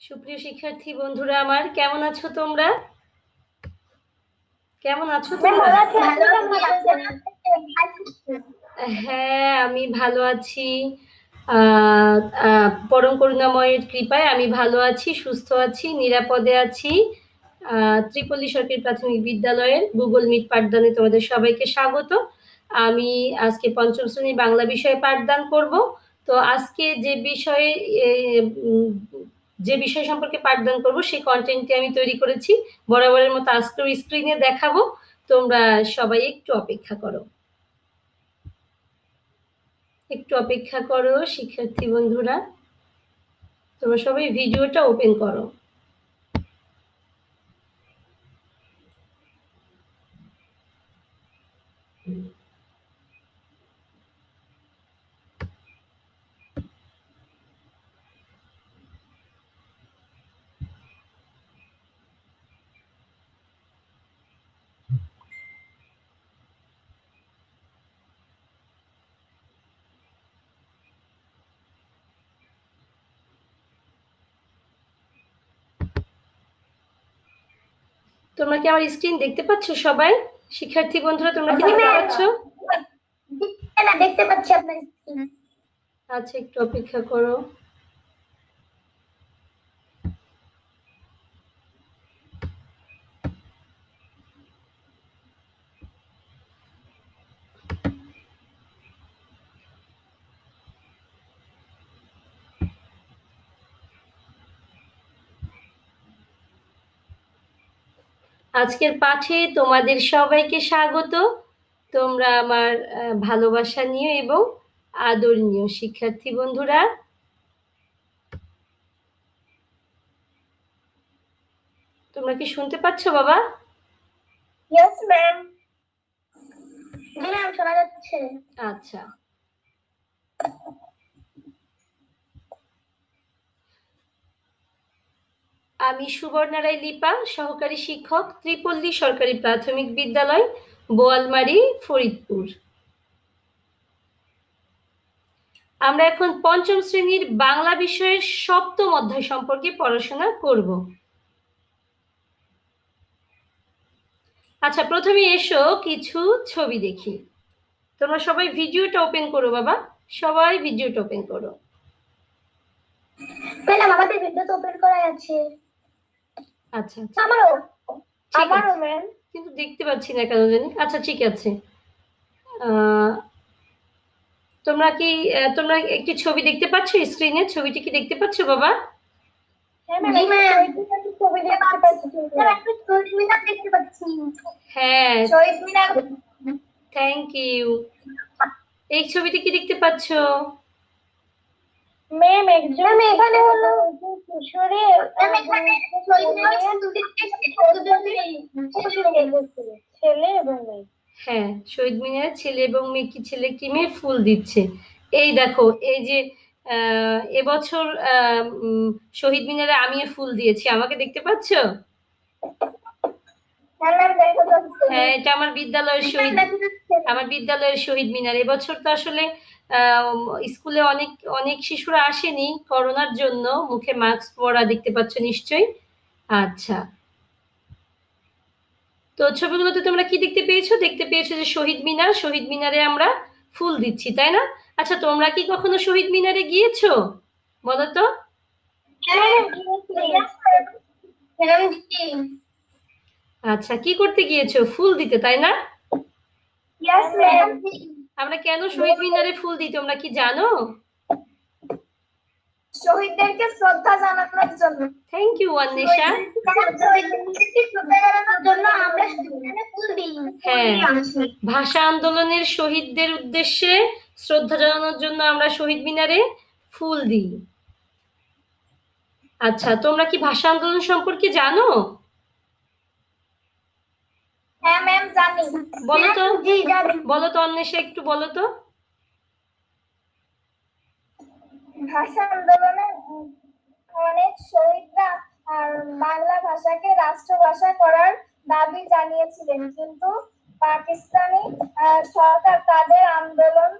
সুপ্রিয় শিক্ষার্থী বন্ধুরা আমার কেমন আছো তোমরা? কেমন আছো হ্যাঁ আমি ভালো আছি। পরম করুণাময়ের কৃপায় আমি ভালো আছি সুস্থ আছি নিরাপদে আছি। আহ, ত্রিপল্লী সরকারি প্রাথমিক বিদ্যালয়ের গুগল মিট পাঠদানে তোমাদের সবাইকে স্বাগত। আমি আজকে পঞ্চম শ্রেণি বাংলা বিষয়ে পাঠদান করব। তো আজকে যে বিষয়ে যে বিষয় সম্পর্কে পাঠদান করব, সেই কন্টেন্টটি আমি তৈরি করেছি। বরাবরের মতো আজকেও স্ক্রিনে দেখাবো। তোমরা সবাই একটু অপেক্ষা করো। একটু অপেক্ষা করো, শিক্ষার্থী বন্ধুরা। তোমরা সবাই ভিডিওটা ওপেন করো। তোমরা কি আমার স্ক্রিন দেখতে পাচ্ছ সবাই? শিক্ষার্থী বন্ধুরা তোমরা কি দেখতে পাচ্ছ? না দেখতে পাচ্ছি আপনার স্ক্রিন আচ্ছা একটু অপেক্ষা করো। আজকের পাঠে তোমাদের সবাইকে স্বাগত। তোমরা আমার ভালোবাসা নিয়ে এবং আদরণীয় শিক্ষার্থী বন্ধুরা। তোমরা কি শুনতে পাচ্ছ বাবা? ইয়েস ম্যাম ম্যাম শোনা যাচ্ছে। আচ্ছা। আমি সুবর্ণা রায় লিপা, সহকারী শিক্ষক, ত্রিপল্লী সরকারি প্রাথমিক বিদ্যালয়, বোয়ালমারি, ফরিদপুর। আমরা এখন পঞ্চম শ্রেণির বাংলা বিষয়ের সপ্তম অধ্যায় সম্পর্কে পড়াশোনা করব। আচ্ছা প্রথমে এসো কিছু ছবি দেখি। তোমরা সবাই ভিডিওটা ওপেন করো বাবা। সবাই ভিডিওটা ওপেন করো। আমাদের ভিডিও তো ওপেন করা আছে। আচ্ছা আচ্ছা। আমারও। আমারও ম্যাম কিন্তু দেখতে পাচ্ছি না কেন জানি। আচ্ছা ঠিক আছে। আহ, তোমরা কি তোমরা একটি ছবি দেখতে পাচ্ছ স্ক্রিনে ছবিটি কি দেখতে পাচ্ছ বাবা? হ্যাঁ ম্যাম ছবি দেখতে পাচ্ছি। একটু শহীদ মিনার দেখতে পাচ্ছি। হ্যাঁ। শহীদ মিনার। থ্যাংক ইউ এই ছবিটি কি দেখতে পাচ্ছ? ম্যাম একজন এখানে হলো কিশোরে ম্যাম এখানে শহীদ ছেলে এবং মেয়ে। হ্যাঁ শহীদ মিনারে ছেলে এবং মেয়ে কি ছেলে কি মেয়ে ফুল দিচ্ছে। এই দেখো এই যে আহ, এবছর আহ, শহীদ মিনারে আমিও ফুল দিয়েছি। আমাকে দেখতে পাচ্ছ? হ্যাঁ ম্যাম দেখতে পাচ্ছি। হ্যাঁ এটা আমার বিদ্যালয়ের শহীদ। আমার বিদ্যালয়ের শহীদ মিনার। এবছর তো আসলে স্কুলে অনেক অনেক শিশুরা আসেনি করোনার জন্য। মুখে মাস্ক পরা দেখতে পাচ্ছ নিশ্চয়ই। আচ্ছা। তো ছবিগুলোতে তোমরা কি দেখতে পেয়েছ? দেখতে পেয়েছ যে শহীদ মিনার শহীদ মিনারে আমরা ফুল দিচ্ছি তাই না? আচ্ছা তোমরা কি কখনো শহীদ মিনারে গিয়েছো? বলো তো। আচ্ছা কি করতে গিয়েছো? ফুল দিতে তাই না? আমরা কেন শহীদ মিনারে ফুল দিই তোমরা কি জানো? শহীদদেরকে শ্রদ্ধা জানানোর জন্য। Thank you Anwesha. হ্যাঁ। ভাষা আন্দোলনের শহীদদের উদ্দেশ্যে শ্রদ্ধা জানানোর জন্য আমরা শহীদ মিনারে ফুল দিই। আচ্ছা তোমরা কি ভাষা আন্দোলন সম্পর্কে জানো? হ্যাঁ ম্যাম জানি। বলো তো। জি জানি। বলো তো অন্বেষা একটু বলো তো। ভাষা আন্দোলনে অনেক শহীদরা বাংলা ভাষাকে রাষ্ট্রভাষা করার দাবি জানিয়েছিলেন। কিন্তু পাকিস্তানি সরকার তাদের আন্দোলন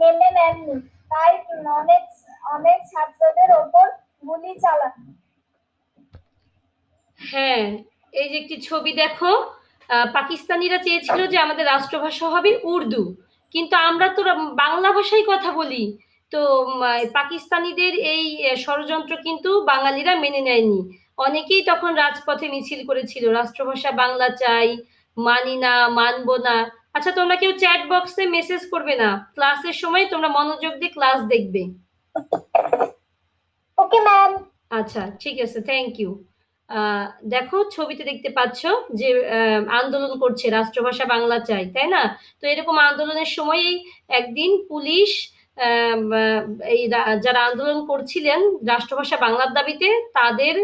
মেনে নেননি। তাই অনেক অনেক ছাত্রদের ওপর গুলি চালান। হ্যাঁ এই যে একটি ছবি দেখো। পাকিস্তানিরা চেয়েছিল যে আমাদের রাষ্ট্রভাষা হবে উর্দু। কিন্তু আমরা তো বাংলা ভাষায় কথা বলি। তো পাকিস্তানিদের এই ষড়যন্ত্র কিন্তু বাঙালিরা মেনে নেয়নি। অনেকেই তখন রাজপথে মিছিল করেছিল রাষ্ট্রভাষা বাংলা চাই মানি না মানবো না। আচ্ছা তোমরা কেউ চ্যাট বক্সে মেসেজ করবে না? ক্লাসের সময় তোমরা মনোযোগ দিয়ে ক্লাস দেখবে। ওকে ম্যাম আচ্ছা ঠিক আছে থ্যাংক ইউ দেখো ছবিতে দেখতে পাচ্ছ যে আন্দোলন করছে রাষ্ট্রভাষা বাংলা চাই, তাই না? তো এরকম আন্দোলনের সময়ই একদিন পুলিশ এই যারা আন্দোলন করছিলেন রাষ্ট্রভাষা বাংলার দাবিতে, তাদের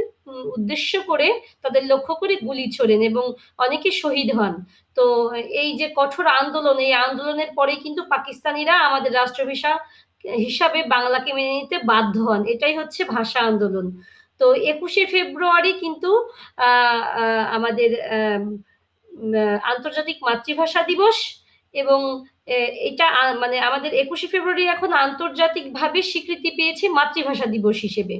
উদ্দেশ্য করে তাদের লক্ষ্য করে গুলি ছোড়েন এবং অনেকে শহীদ হন। তো এই যে কঠোর আন্দোলন, এই আন্দোলনের পরেই কিন্তু পাকিস্তানিরা আমাদের রাষ্ট্রভাষা হিসাবে বাংলাকে মেনে নিতে বাধ্য হন। এটাই হচ্ছে ভাষা আন্দোলন। তো একুশে ফেব্রুয়ারি কিন্তু আমাদের আন্তর্জাতিক মাতৃভাষা দিবস এবং এটা মানে আমাদের একুশে ফেব্রুয়ারি এখন আন্তর্জাতিকভাবে স্বীকৃতি পেয়েছে মাতৃভাষা দিবস হিসেবে।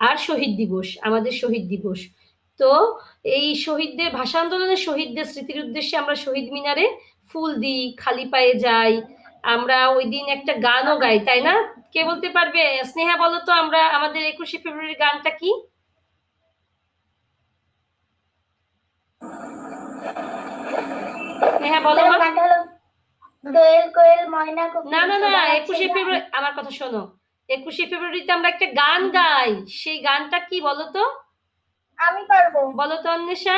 আর শহীদ দিবস, আমাদের শহীদ দিবস। তো এই শহীদদের, ভাষা আন্দোলনের শহীদদের স্মৃতির উদ্দেশ্যে আমরা শহীদ মিনারে ফুল দিই, খালি পায়ে যাই আমরা ওই দিন একটা গানও গাই তাই না? কে বলতে পারবে? স্নেহা বলো তো আমরা আমাদের একুশে ফেব্রুয়ারির গানটা কি? স্নেহা বলো দোয়েল কোয়েল ময়না না না না একুশে ফেব্রুয়ারি আমার কথা শোনো। একুশে ফেব্রুয়ারিতে আমরা একটা গান গাই সেই গানটা কি বলো তো? আমি পারব। বলো তো অন্বেষা।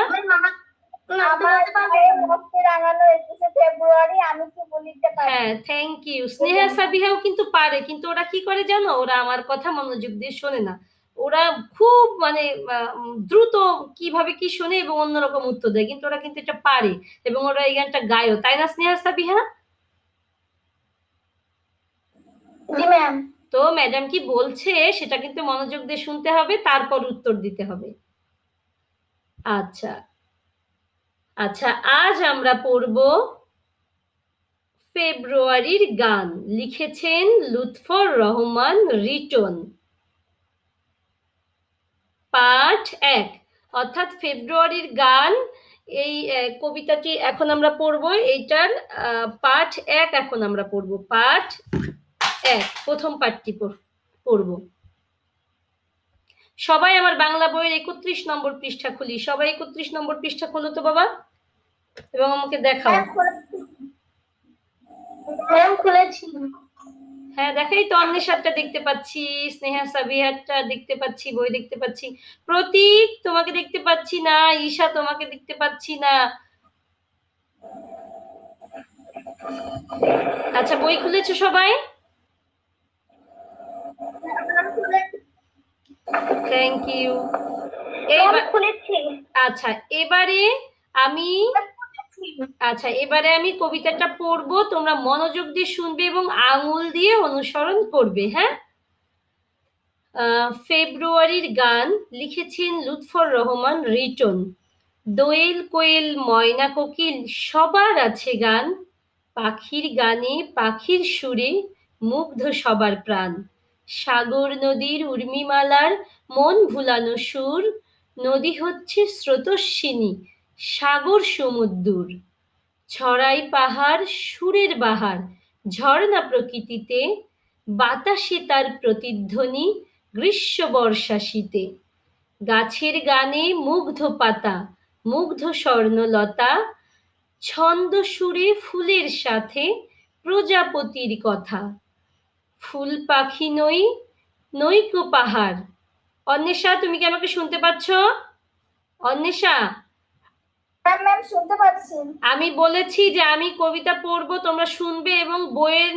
হ্যাঁ থ্যাংক ইউ স্নেহা সাবিহাও কিন্তু পারে কিন্তু ওরা কি করে জানো? ওরা আমার কথা মনোযোগ দিয়ে শোনে না। ওরা খুব মানে দ্রুত কীভাবে কি শোনে এবং অন্যরকম উত্তর দেয় কিন্তু ওরা কিন্তু এটা পারে এবং ওরা এই গানটা গায়ও। তাই না স্নেহা সাবিহা? ম্যাম তো ম্যাডাম কি বলছে সেটা কিন্তু মনোযোগ দিয়ে শুনতে হবে তারপর উত্তর দিতে হবে। আচ্ছা। আচ্ছা আজ আমরা পড়ব ফেব্রুয়ারির গান। লিখেছেন লুৎফর রহমান রিটন। পাঠ এক। অর্থাৎ ফেব্রুয়ারির গান, এই কবিতাটি এখন আমরা পড়ব। এইটার পাঠ এক এখন আমরা পড়ব। পাঠ এক, প্রথম পাঠটি পড়- পড়ব। সবাই আমার বাংলা বইয়ের একত্রিশ নম্বর পৃষ্ঠা খুলি। সবাই একত্রিশ নম্বর পৃষ্ঠা খোলো তো বাবা। এবং আমাকে দেখাও। ম্যাম খুলেছি। হ্যাঁ দেখাই তো অন্বেষারটা দেখতে পাচ্ছি স্নেহা সাবিহারটা দেখতে পাচ্ছি বই দেখতে পাচ্ছি। প্রতীক তোমাকে দেখতে পাচ্ছি না ঈশা তোমাকে দেখতে পাচ্ছি না। আচ্ছা বই খুলেছো সবাই? থ্যাংক ইউ আচ্ছা এবারে আমি আচ্ছা এবারে আমি কবিতাটা পড়ব। তোমরা মনোযোগ দিয়ে শুনবে এবং আঙুল দিয়ে অনুসরণ করবে হ্যাঁ? ফেব্রুয়ারির গান লিখেছেন লুৎফর রহমান রিটন। দোয়েল কোয়েল, ময়না কোকিল, সবার আছে গান। পাখির গানে, পাখির সুরে মুগ্ধ সবার প্রাণ। সাগর নদীর উর্মিমালার মন ভুলানো সুর। নদী হচ্ছে স্রোতস্বিনী, সাগর সমুদ্র ছড়াই পাহাড়, সুরের বাহার। ঝর্ণা প্রকৃতিতে, বাতাসে তার প্রতিধ্বনি গ্রীষ্ম বর্ষা শীতে গাছের গানে মুগ্ধ পাতা, মুগ্ধ স্বর্ণলতা, ছন্দ সুরে ফুলের সাথে প্রজাপতির কথা। ফুল পাখি নই, নৈক পাহাড়। অন্বেষা, তুমি কি আমাকে শুনতে পাচ্ছ? অন্বেষা ম্যাম ম্যাম শুনতে পাচ্ছি। আমি বলেছি যে আমি কবিতা পড়ব, তোমরা শুনবে এবং বইয়ের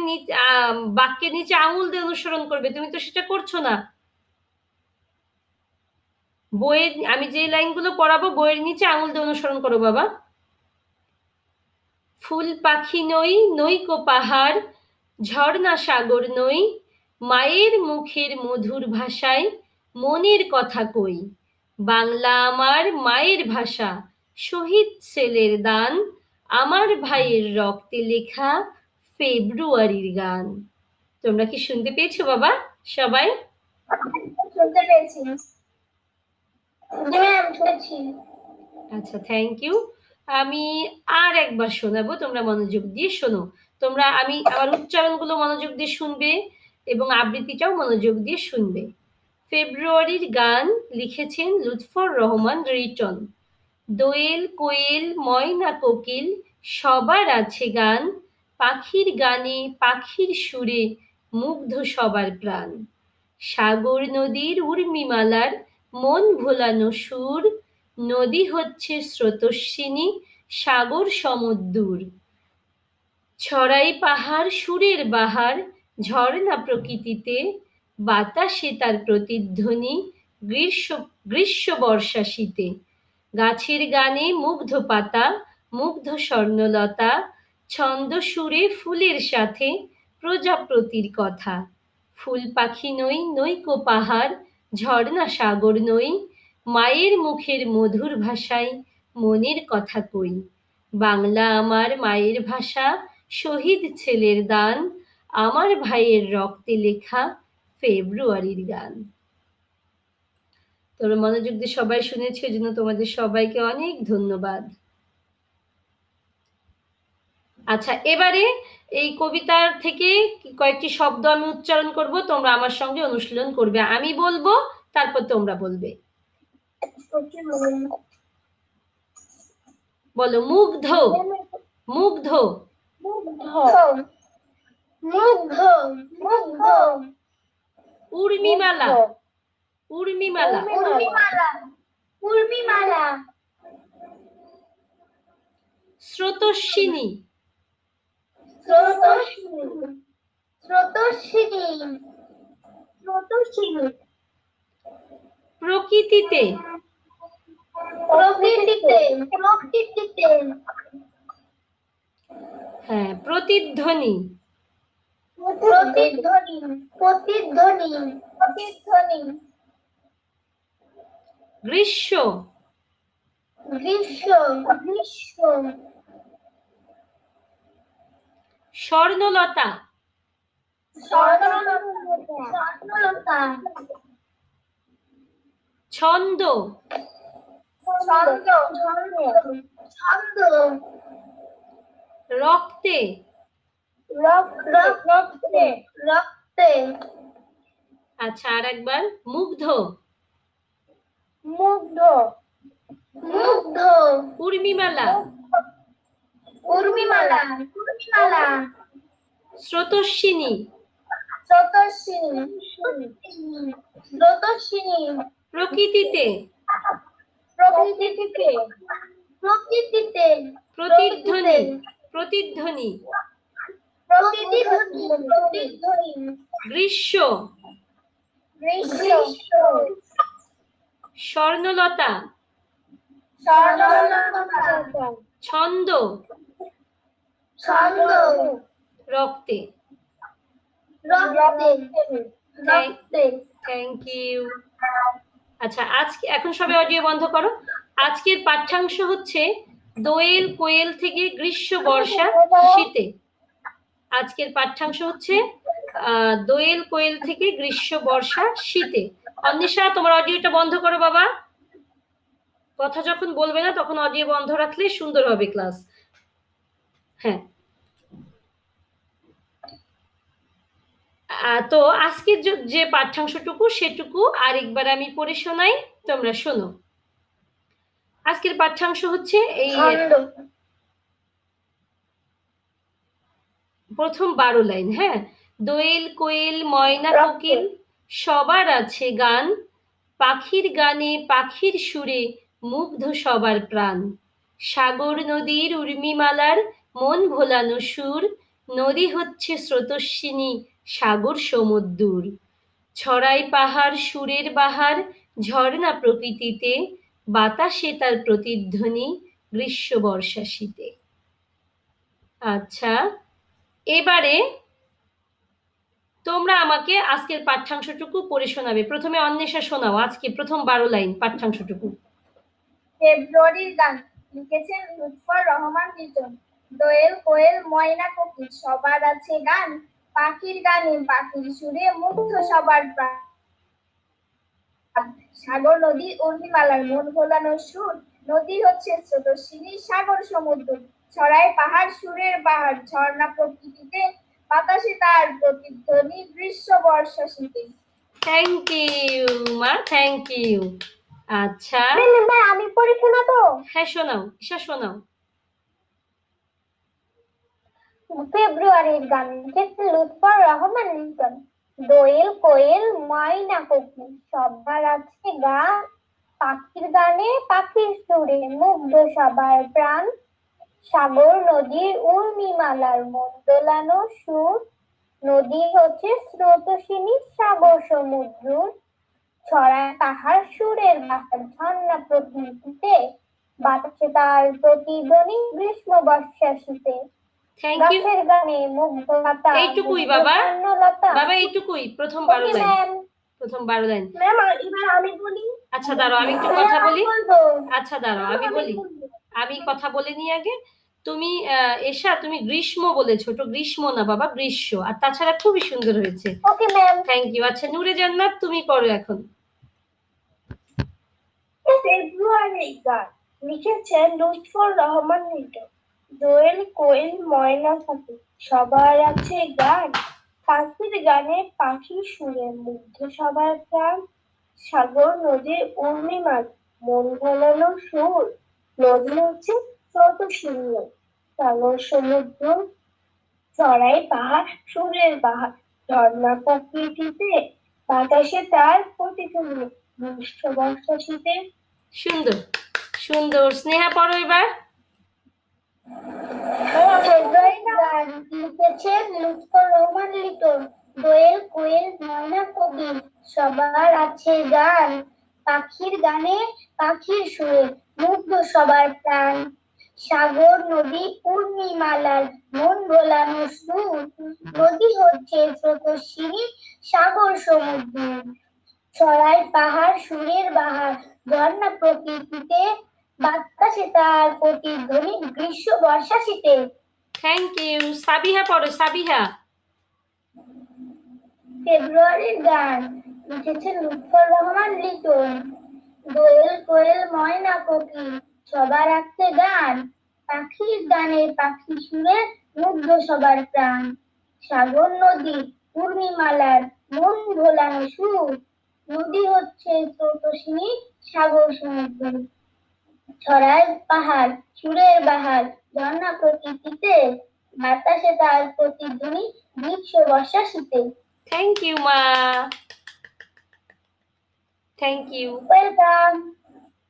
বাক্যের নিচে আঙুল দিয়ে অনুসরণ করবে। তুমি তো সেটা করছ না। বইয়ের আমি যে লাইনগুলো পড়াবো, বইয়ের নিচে আঙুল দিয়ে অনুসরণ করো, বাবা। ফুল পাখি নই নৈকো পাহাড়, ঝর্ণা সাগর নই, মায়ের মুখের মধুর ভাষায় মনের কথা কই। বাংলা আমার মায়ের ভাষা শহীদ ছেলের দান আমার ভাইয়ের রক্তে লেখা ফেব্রুয়ারির গান। তোমরা কি শুনতে পেয়েছ বাবা সবাই? শুনতে পেয়েছি। শুনেছি। আচ্ছা থ্যাংক ইউ আমি আর একবার শোনাবো তোমরা মনোযোগ দিয়ে শোনো। তোমরা আমি আমার উচ্চারণগুলো মনোযোগ দিয়ে শুনবে এবং আবৃত্তিটাও মনোযোগ দিয়ে শুনবে। ফেব্রুয়ারির গান লিখেছেন লুৎফর রহমান রিটন। দোয়েল, কোয়েল, ময়না, কোকিল, সবার আছে গান, পাখির গানে, পাখির সুরে মুগ্ধ সবার প্রাণ। সাগর নদীর উর্মিমালার মন ভোলানো সুর, নদী হচ্ছে স্রোতস্বিনী, সাগর সমুদ্দূর। ছড়াই পাহাড় সুরের বাহার, ঝর্ণা প্রকৃতিতে, বাতাসে তার প্রতিধ্বনি, গ্রীষ্ম গ্রীষ্ম বর্ষা শীতে গাছের গানে মুগ্ধ পাতা, মুগ্ধ স্বর্ণলতা, ছন্দ সুরে ফুলের সাথে প্রজাপতির কথা। ফুল পাখি নই, নৈকো পাহাড়, ঝর্ণা সাগর নই, মায়ের মুখের মধুর ভাষায় মনের কথা কই। বাংলা আমার মায়ের ভাষা, শহীদ ছেলের দান, আমার ভাইয়ের রক্তে লেখা ফেব্রুয়ারির গান। তোমরা মনোযোগ দিয়ে সবাই শুনেছি জন্য তোমাদের সবাইকে অনেক ধন্যবাদ। আচ্ছা এবারে এই কবিতার থেকে কয়েকটি শব্দ আমি উচ্চারণ করব তোমরা আমার সঙ্গে অনুশীলন করবে। আমি বলব তারপর তোমরা বলবে। বলো মুগ্ধ মুগ্ধ। মুগ্ধ মুগ্ধ উর্মিমালা উর্মিমালা। উর্মিমালা। উর্মিমালা। স্রোতস্বিনী। স্রোতস্বিনী। স্রোতস্বিনী। স্রোতস্বিনী। প্রকৃতিতে। প্রকৃতিতে। প্রকৃতিতে। হ্যাঁ প্রতিধ্বনি। প্রতিধ্বনি। প্রতিধ্বনি। প্রতিধ্বনি। গ্রীষ্ম। গ্রীষ্ম স্বর্ণলতা। ছন্দ। ছন্দ রক্তে। রক্তে রক্তে আচ্ছা আর একবার মুগ্ধ। মুগ্ধ। মুগ্ধ। উর্মিমালা। উর্মিমালা। উর্মিমালা। স্রোতস্বিনী। স্রোতস্বিনী। স্রোতস্বিনী। প্রকৃতিতে। প্রকৃতিতে। প্রকৃতিতে। প্রতিধ্বনি। প্রতিধ্বনি। প্রতিধ্বনি গ্রীষ্ম। গ্রীষ্ম। স্বর্ণলতা। ছন্দ। রক্তে। Thank you. আচ্ছা আজকে এখন সবাই অডিও বন্ধ করো। আজকের পাঠ্যাংশ হচ্ছে দোয়েল কোয়েল থেকে গ্রীষ্ম বর্ষা শীতে। আজকের পাঠ্যাংশ হচ্ছে আহ, দোয়েল কোয়েল থেকে গ্রীষ্ম বর্ষা শীতে। অন্বেষা তোমার অডিওটা বন্ধ করো বাবা। কথা যখন বলবে না তখন অডিও বন্ধ রাখলে সুন্দর হবে ক্লাস। হ্যাঁ। তো আজকের যে- পাঠ্যাংশটুকু সেটুকু আরেকবার আমি পড়ে শোনাই তোমরা শোনো। আজকের পাঠ্যাংশ হচ্ছে এই প্রথম বারো লাইন হ্যাঁ? দোয়েল কোয়েল ময়না। কোকিল সবার আছে গান। পাখির গানে, পাখির সুরে মুগ্ধ সবার প্রাণ। সাগর নদীর উর্মিমালার মন ভোলানো সুর, নদী হচ্ছে স্রোতস্বিনী সাগর সমুদ্দূর। ছড়াই পাহাড় সুরের বাহার, ঝর্ণা প্রকৃতিতে, বাতাসে তার প্রতিধ্বনি গ্রীষ্ম বর্ষা শীতে আচ্ছা এবারে তোমরা আমাকে আজকের পাঠ্যাংশটুকু পড়ে শোনাবে। প্রথমে অন্বেষা শোনাও আজকে প্রথম বারো লাইন পাঠ্যাংশটুকু? ফেব্রুয়ারির গান লিখেছেন লুৎফর রহমান লিটন দোয়েল কোয়েল ময়না কোকিল, সবার আছে গান, পাখির গানে পাখির সুরে মুগ্ধ সবার প্রাণ। সাগর নদী উর্মিমালার মন ভোলানোর সুর, নদী হচ্ছে স্রোতস্বিনী সাগর সমুদ্র। ছড়ায় পাহাড়, সুরের পাহাড় ঝর্ণা প্রকৃতিতে বাতাসে তার প্রতিধ্বনি গ্রীষ্ম বর্ষা শীতে থ্যাংক ইউ মা থ্যাংক ইউ আচ্ছা। আমি পড়ি হ্যাঁ শোনাও ঈশা শোনাও। ফেব্রুয়ারির গান লিখেছে লুৎফর রহমান লিটন দোয়েল কোয়েল ময়না কোকিল সবার আছে গান। পাখির গানে পাখির সুরে মুগ্ধ সবার প্রাণ। সাগর নদীর উর্মিমালার মন দোলানো সুর। নদী হচ্ছে স্রোতস্বিনী সাগর সমুদ্র। ছড়ায় পাহাড় সুরের বাহার ঝর্ণা প্রকৃতিতে বাতাসে তার প্রতিধ্বনি গ্রীষ্ম বর্ষা শীতে গাছের গানে মুগ্ধ লতা এইটুকুই বাবা। বাবা এইটুকুই। প্রথম বারো লাইন। প্রথম বারো লাইন। ম্যাম এবার আমি বলি আচ্ছা দাঁড়াও আমি একটু কথা বলি। আচ্ছা দাঁড়াও আমি বলি। আমি কথা বলে নিই আগে। তুমি আহ, এশা তুমি গ্রীষ্ম বলেছ তো গ্রীষ্ম না বাবা গ্রীষ্ম। আর তাছাড়া খুবই সুন্দর হয়েছে। ওকে ম্যাম থ্যাংক ইউ আচ্ছা নূরে জান্নাত তুমি করো এখন। ফেব্রুয়ারি গান লিখেছেন লুৎফর রহমান লিটন দোয়েল কোয়েল ময়না পাখি সবার আছে গান। পাখির গানে পাখি সুরে মুগ্ধ সবার প্রাণ। সাগর নদীর উর্মিমাল মন ভোলানো সুর। নদী হচ্ছে স্রোত শূন্য সাগর সমুদ্র চড়াই পাহাড় সুরের পাহাড়। ঝর্ণা প্রকৃতিতে বাতাসে তার প্রতিধ্বনি। গ্রীষ্ম বর্ষা শীতে সুন্দর সুন্দর। স্নেহা পড়ো এবার। লিখেছেন লুৎফর রহমান লিটন দোয়েল কোয়েল ময়না কবি। সবার আছে গান পাখির গানে পাখির সুরে। মুগ্ধ সবার প্রাণ। সাগর নদী পূর্ণিমালার মন ভোলানো সুর। নদী হচ্ছে স্রোতস্বিনী সাগর সমুদ্র। ছড়ায় পাহাড় সুরের বাহার ঝর্ণা প্রকৃতিতে। বাতাসে তার প্রতিধ্বনি গ্রীষ্ম বর্ষা শীতে থ্যাংক ইউ সাবিহা পড়ো সাবিহা। ফেব্রুয়ারির গান লিখেছেন লুৎফর রহমান লিটন। দোয়েল কোয়েল, ময়না কোকিল, সবার আছে গান। পাখির গানে পাখি সুরে মুগ্ধ সবার প্রাণ। সাগর নদী পূর্ণিমালার মন ভোলানো সুর। নদী হচ্ছে স্রোতস্বিনী সাগর সমুদ্র। ছড়ায় পাহাড়, সুরের বাহার, ঝর্ণা প্রকৃতিতে। বাতাসে তার প্রতিধ্বনি গ্রীষ্ম বর্ষা শীতে। থ্যাংক ইউ মা। থ্যাংক ইউ ওয়েলকাম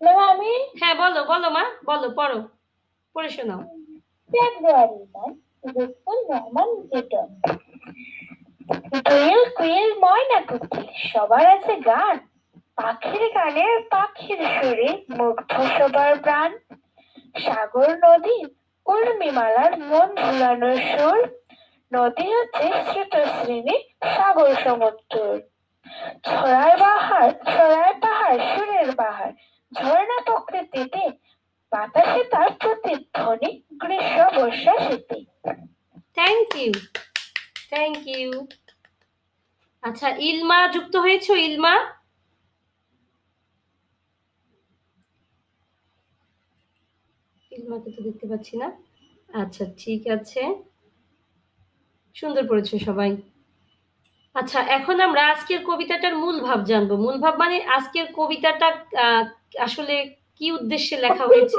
ম্যাম আমি হ্যাঁ বলো বলো মা বলো পড়ো পড়ে শোনাও। ফেব্রুয়ারি রহমান কোয়েল ময়না কোকিল সবার আছে গান। পাখির গানে পাখির সুরে মুগ্ধ সবার প্রাণ। সাগর নদী উর্মিমালার মন ভুলানোর সুর। নদী হচ্ছে স্রোতশ্রেণী সাগর সমুদ্র। ছড়ায় বাহার ছড়ায় পাহাড় সুরের বাহার। ঝর্ণা প্রকৃতিতে, বাতাসে তার প্রতিধ্বনি গ্রীষ্ম, বর্ষা, শীতে। থ্যাংক ইউ থ্যাংক ইউ আচ্ছা ইলমা, যুক্ত হয়েছো? ইলমা? ইলমাকে তো দেখতে পাচ্ছি না। আচ্ছা ঠিক আছে। সুন্দর পড়েছো সবাই। আচ্ছা এখন আমরা আজকের কবিতাটার মূল ভাব জানব। মূল ভাব মানে আজকের কবিতাটা আসলে কি উদ্দেশ্যে লেখা হয়েছে?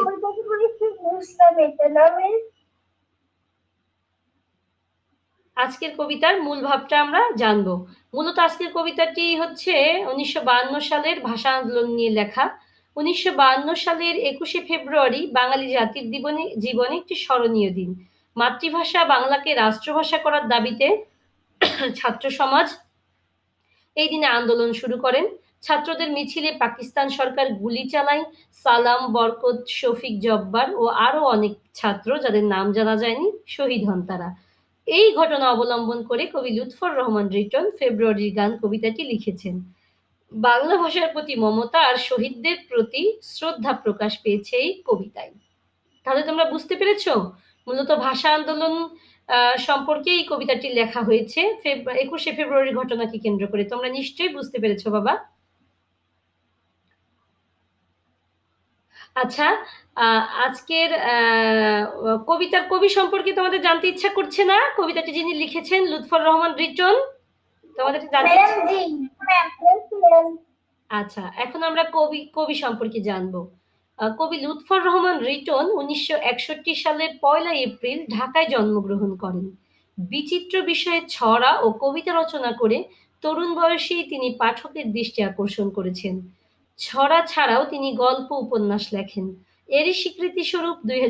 আজকের কবিতার মূল ভাবটা আমরা জানব। মূলত আজকের কবিতাটি হচ্ছে উনিশশো বায়ান্ন সালের ভাষা আন্দোলন নিয়ে লেখা। উনিশশো বায়ান্ন সালের একুশে ফেব্রুয়ারি বাঙালি জাতির জীবনে জীবনে একটি স্মরণীয় দিন। মাতৃভাষা বাংলাকে রাষ্ট্রভাষা করার দাবিতে ছাত্র সমাজ। এই দিনে আন্দোলন শুরু করেন। ছাত্রদের মিছিলে পাকিস্তান সরকার গুলি চালায়। সালাম, বরকত, শফিক জব্বার ও আরও অনেক ছাত্র যাদের নাম জানা যায়নি, শহীদ হন তারা। এই ঘটনা অবলম্বন করে কবি লুৎফর রহমান রিটন ফেব্রুয়ারির গান কবিতাটি লিখেছেন। বাংলা ভাষার প্রতি মমতা আর শহীদদের প্রতি শ্রদ্ধা প্রকাশ পেয়েছে এই কবিতায়। তাহলে তোমরা বুঝতে পেরেছ? মূলত ভাষা আন্দোলন সম্পর্কে এই কবিতাটি লেখা হয়েছে। একুশে ফেব্রুয়ারির ঘটনাকে কেন্দ্র করে। তোমরা নিশ্চয়ই বুঝতে পেরেছ বাবা। আচ্ছা আজকের কবিতার কবি সম্পর্কে তোমাদের জানতে ইচ্ছা করছে না? কবিতাটি যিনি লিখেছেন লুৎফর রহমান রিটন। তোমাদের জানতে আচ্ছা এখন আমরা কবি কবি সম্পর্কে জানব। কবি লুৎফর রহমান রিটন উনিশশো একষট্টি সালের পয়লা এপ্রিল ঢাকায় জন্মগ্রহণ করেন। বিচিত্র বিষয়ে ছড়া ও কবিতা রচনা করে তরুণ বয়সেই তিনি পাঠকের দৃষ্টি আকর্ষণ করেছেন। ছড়া ছাড়াও তিনি গল্প উপন্যাস লেখেন। এরই স্বীকৃতি স্বরূপ দুই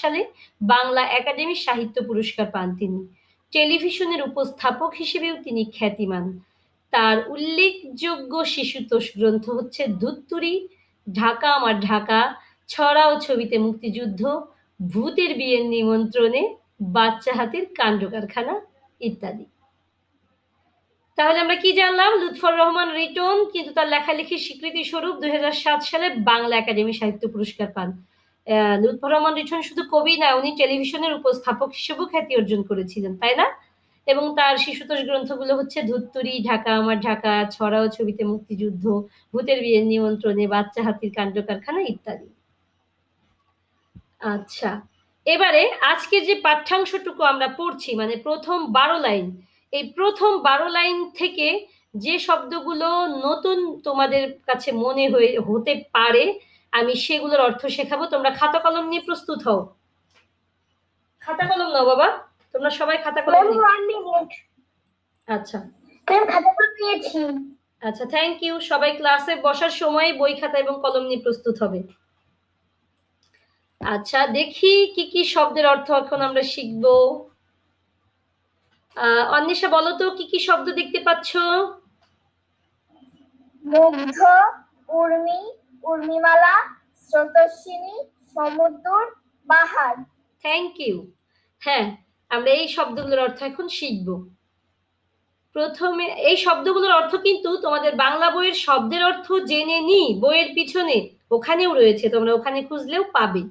সালে বাংলা একাডেমি সাহিত্য পুরস্কার পান তিনি। টেলিভিশনের উপস্থাপক হিসেবেও তিনি খ্যাতিমান। তার উল্লেখযোগ্য শিশুতোষ গ্রন্থ হচ্ছে ধুত্তুরি ঢাকা আমার ঢাকা। ছড়াও ছবিতে মুক্তিযুদ্ধ, ভূতের বিয়ের নিমন্ত্রণে, বাচ্চা হাতের কাণ্ড কারখানা ইত্যাদি। তাহলে আমরা কি জানলাম? লুৎফর রহমান রিটন, কিন্তু তার লেখালেখির স্বীকৃতি স্বরূপ দুই হাজার সাত সালে বাংলা একাডেমি সাহিত্য পুরস্কার পান। লুৎফর রহমান রিটন শুধু কবি না, উনি টেলিভিশনের উপস্থাপক হিসেবেও খ্যাতি অর্জন করেছিলেন, তাই না? এবং তার শিশুতোষ গ্রন্থগুলো হচ্ছে ধুত্তুরি, ঢাকা আমার ঢাকা ছড়া ও ছবিতে মুক্তিযুদ্ধ, ভূতের বিয়ের নিমন্ত্রণে, বাচ্চা হাতির কাণ্ড কারখানা ইত্যাদি। আচ্ছা এবারে আজকের যে পাঠ্যাংশটুকু আমরা পড়ছি মানে প্রথম বারো লাইন, এই প্রথম বারো লাইন থেকে যে শব্দগুলো নতুন তোমাদের কাছে মনে হয়ে, হতে পারে, আমি সেগুলোর অর্থ শেখাবো। তোমরা খাতা কলম নিয়ে প্রস্তুত হও। খাতা কলম নাও বাবা। তোমরা সবাই খাতা আচ্ছা। করে নিয়েছি আচ্ছা থ্যাংক ইউ সবাই ক্লাসে বসার সময় বই খাতা এবং কলম নিয়ে প্রস্তুত হবে। আচ্ছা দেখি কি কি শব্দের অর্থ এখন আমরা শিখব। আহ, অন্বেষা বলো তো কি কি শব্দ দেখতে পাচ্ছ? মুগ্ধ উর্মি উর্মিমালা স্রোতস্বিনী সমুদ্র বাহার। থ্যাংক ইউ হ্যাঁ আমরা এই শব্দগুলোর অর্থ এখন শিখব। প্রথমে এই শব্দগুলোর অর্থ কিন্তু তোমাদের বাংলা বইয়ের শব্দের অর্থ জেনে নি বইয়ের পিছনে ওখানেও রয়েছে তোমরা ওখানে খুঁজলেও পাবে।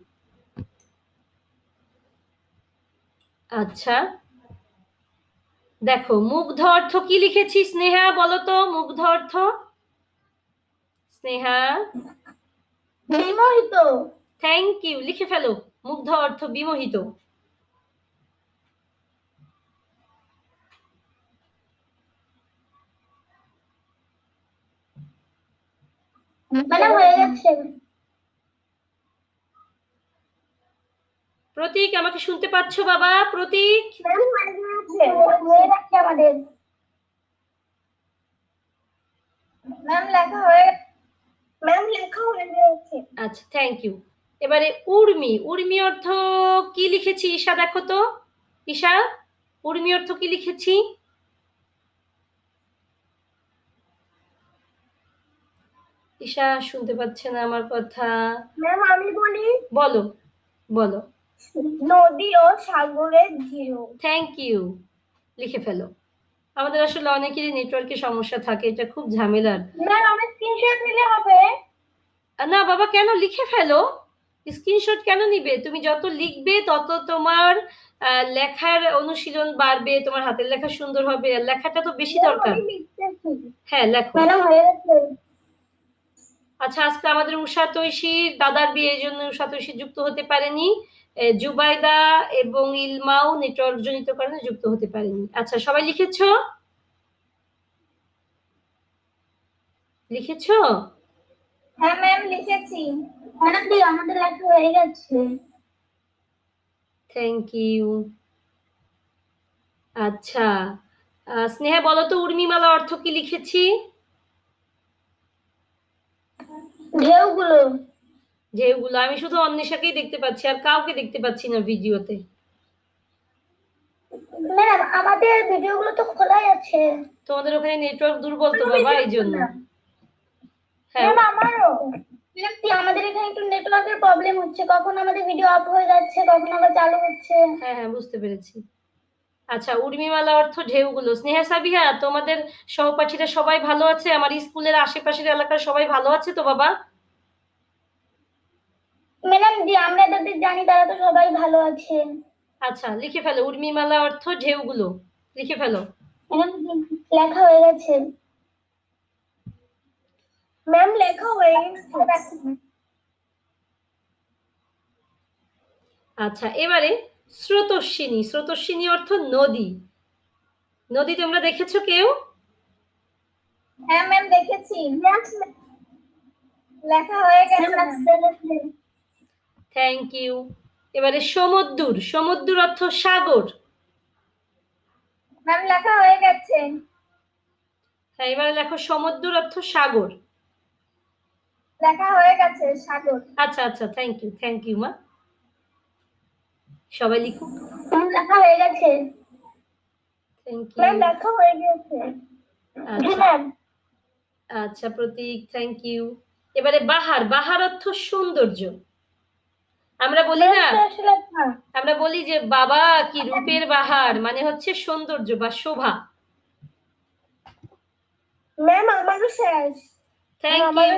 আচ্ছা দেখো মুগ্ধ অর্থ কি লিখেছি স্নেহা বলো তো মুগ্ধ অর্থ? স্নেহা? বিমোহিত। থ্যাংক ইউ লিখে ফেলো মুগ্ধ অর্থ বিমোহিত। হয়ে গেছে। প্রতীক আমাকে শুনতে পাচ্ছ বাবা? প্রতীক? ম্যাম হয়ে আমাদের। ম্যাম লেখা হয়ে ম্যাম লেখা হয়ে গেছে। আচ্ছা থ্যাংক ইউ এবারে উর্মি। উর্মি অর্থ কি লিখেছি? ঈশা দেখো তো। ঈশা উর্মি অর্থ কি লিখেছি? ঈশা শুনতে পাচ্ছে না আমার কথা। ম্যাম আমি বলি বলো বলো। নদী ও সাগরের ঢেউ। থ্যাংক ইউ লিখে ফেলো। আমাদের আসলে অনেকেরই নেটওয়ার্কের সমস্যা থাকে এটা খুব ঝামেলার। ম্যাম আমি স্ক্রিনশট নিলে হবে? না বাবা কেন? লিখে ফেলো। স্ক্রিনশট কেন নিবে? তুমি যত লিখবে তত তোমার লেখার অনুশীলন বাড়বে তোমার হাতের লেখা সুন্দর হবে। লেখাটা তো বেশি দরকার। হ্যাঁ লেখো। আচ্ছা আজকে আমাদের উষা তৈশীর দাদার বিয়ের জন্য উষা তৈশী যুক্ত হতে পারেনি। জুবাইদা এবং ইলমাও নেটওয়ার্ক জনিত কারণে যুক্ত হতে পারেনি। আচ্ছা সবাই লিখেছ? লিখেছ? হ্যাঁ ম্যাম লিখেছি। ম্যাডাম দি আমাদের লেখা হয়ে গেছে। থ্যাংক ইউ আচ্ছা স্নেহা বলো তো উর্মিমালা অর্থ কি লিখেছি? ঢেউগুলো? ঢেউগুলো আমি শুধু অন্বেষাকেই দেখতে পাচ্ছি আর কাউকে দেখতে পাচ্ছি না ভিডিওতে। ম্যাডাম আমাদের ভিডিওগুলো তো খোলাই আছে। তোমাদের ওখানে নেটওয়ার্ক দুর্বল তো বাবা এই জন্য। হ্যাঁ। ম্যাম আমারও। ম্যাম আমাদের এখানে একটু নেটওয়ার্কের প্রবলেম হচ্ছে? কখন আমাদের ভিডিও অফ হয়ে যাচ্ছে? কখন আবার চালু হচ্ছে? হ্যাঁ হ্যাঁ বুঝতে পেরেছি। আচ্ছা উর্মিমালা অর্থ ঢেউগুলো। স্নেহা সাবিহা তোমাদের সহপাঠীরা সবাই ভালো আছে? আমার স্কুলের আশেপাশের এলাকার সবাই ভালো আছে তো বাবা? ম্যাডাম দি আমরা যাদের জানি তারা তো সবাই ভালো আচ্ছা লিখে ফেলো। উর্মিমালা অর্থ ঢেউগুলো। লিখে ফেলো। ম্যাডাম লেখা হয়ে গেছে। ম্যাম লেখা হয়ে গেছে। আচ্ছা এবারে স্রোতস্বিনী। স্রোতস্বিনী অর্থ নদী। নদী তোমরা দেখেছ কেউ? হ্যাঁ ম্যাম দেখেছি। লেখা হয়ে গেছে। থ্যাংক ইউ এবারে সমুদ্র সমুদ্র অর্থ সাগর। ম্যাম লেখা হয়ে গেছে। হ্যাঁ এবারে লেখো সমুদ্র অর্থ সাগর। লেখা হয়ে গেছে সাগর। আচ্ছা আচ্ছা থ্যাংক ইউ থ্যাংক ইউ মা সবাই লিখুক। লেখা হয়ে গেছে। থ্যাংক ইউ ম্যাম লেখা হয়ে গেছে। আচ্ছা। আচ্ছা প্রতীক থ্যাংক ইউ এবারে বাহার বাহার অর্থ সৌন্দর্য। আমরা বলি না আমরা বলি যে বাবা কি রূপের বাহার মানে হচ্ছে সৌন্দর্য বা শোভা। ম্যাম আমারও শেষ থ্যাংক ইউ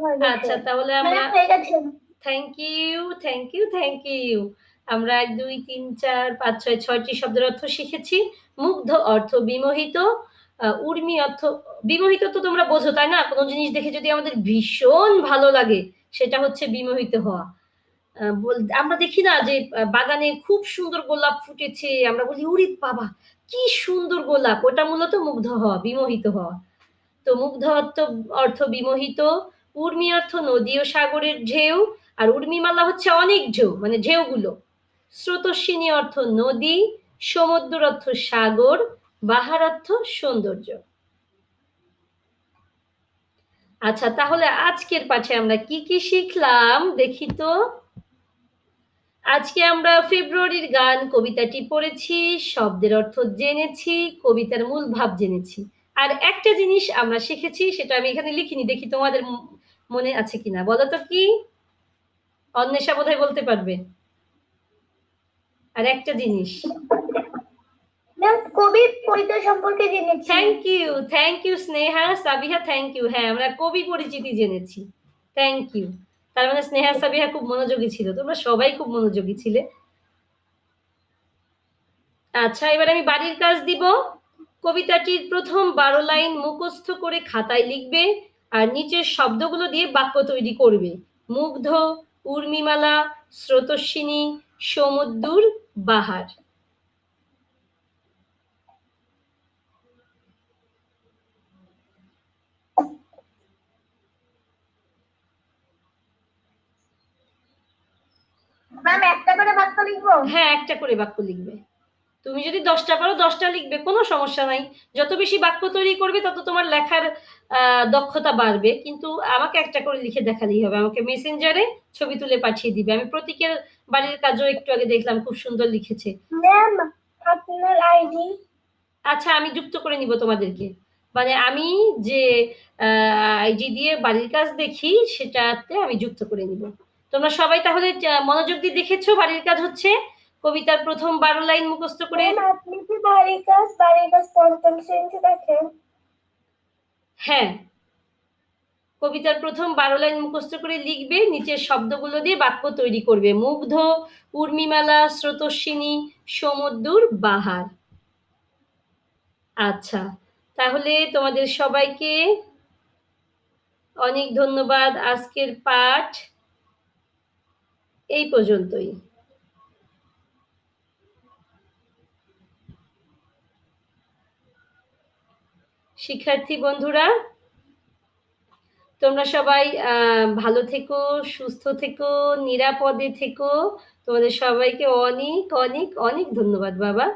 হয়ে আচ্ছা তাহলে আমরা হয়ে thank you thank you thank you আমরা এক দুই তিন চার পাঁচ ছয় ছয়টি শব্দের অর্থ শিখেছি। মুগ্ধ অর্থ বিমোহিত উর্মি অর্থ বিমোহিত তো তোমরা বোঝো তাই না? কোনো জিনিস দেখে যদি আমাদের ভীষণ ভালো লাগে সেটা হচ্ছে বিমোহিত হওয়া। আমরা দেখি না যে বাগানে খুব সুন্দর গোলাপ ফুটেছে, আমরা বলি, উরি বাবা, কি সুন্দর গোলাপ, ওটা মূলত মুগ্ধ হওয়া, বিমোহিত হওয়া। তো মুগ্ধ অর্থ অর্থ বিমোহিত, উর্মি অর্থ নদী ও সাগরের ঢেউ, আর উর্মিমালা হচ্ছে অনেক ঢেউ মানে ঢেউগুলো। স্রোতস্বিনী অর্থ নদী, সমুদ্র অর্থ সাগর, বাহার অর্থ সৌন্দর্য। আচ্ছা তাহলে আজকের পাঠে আমরা কি কি শিখলাম, দেখি তো। আজকে আমরা ফেব্রুয়ারির গান কবিতাটি পড়েছি শব্দের অর্থ জেনেছি কবিতার মূল ভাব জেনেছি। আর একটা জিনিস আমরা শিখেছি সেটা আমি এখানে লিখিনি দেখি তোমাদের মনে আছে কিনা। বলো তো কি? অন্বেষা বোধহয় বলতে পারবে। আর একটা জিনিস। কবি পরিচয় সম্পর্কে জেনেছি। Thank you thank you Sneha Sabiha thank you হ্যাঁ আমরা কবি পরিচিতি জেনেছি। থ্যাংক ইউ তার মানে স্নেহা সাবিহা খুব মনোযোগী ছিল, তোমরা সবাই খুব মনোযোগী ছিলে। আচ্ছা এবার আমি বাড়ির কাজ দিব। কবিতাটির প্রথম বারো লাইন মুখস্থ করে খাতায় লিখবে আর নিচের শব্দগুলো দিয়ে বাক্য তৈরি করবে। মুগ্ধ, উর্মিমালা, স্রোতস্বিনী সমুদ্র বাহার। ম্যাম একটা করে বাক্য লিখব? হ্যাঁ একটা করে বাক্য লিখবে। তুমি যদি দশটা পারো দশটা লিখবে কোনো সমস্যা নাই। যত বেশি বাক্য তৈরি করবে তত তোমার লেখার দক্ষতা বাড়বে। কিন্তু আমাকে একটা করে লিখে দেখালেই হবে। আমাকে মেসেঞ্জারে ছবি তুলে পাঠিয়ে দিবে। আমি প্রতীকের বাড়ির কাজও একটু আগে দেখলাম খুব সুন্দর লিখেছে। ম্যাম আপনার আইডি আচ্ছা আমি যুক্ত করে নিব তোমাদেরকে। মানে আমি যে আইডি দিয়ে বাড়ির কাজ দেখি সেটাতে আমি যুক্ত করে নিব। তোমরা সবাই তাহলে মনোযোগ দিয়ে দেখেছ বাড়ির কাজ হচ্ছে? কবিতার প্রথম বারো লাইন মুখস্থ করে ম্যাম আপনি কি বাড়ির কাজ বাড়ির কাজ পঞ্চম শ্রেণীতে দেখেন? হ্যাঁ। কবিতার প্রথম বারো লাইন মুখস্থ করে লিখবে নিচের শব্দগুলো দিয়ে বাক্য তৈরি করবে। মুগ্ধ উর্মিমালা স্রোতস্বিনী সমুদ্র বাহার। আচ্ছা তাহলে তোমাদের সবাইকে অনেক ধন্যবাদ আজকের পাঠ। এই পর্যন্তই। শিক্ষার্থী বন্ধুরা, তোমরা সবাই ভালো থেকো, সুস্থ থেকো, নিরাপদে থেকো। তোমাদের সবাইকে অনেক অনেক অনেক ধন্যবাদ, বাবা।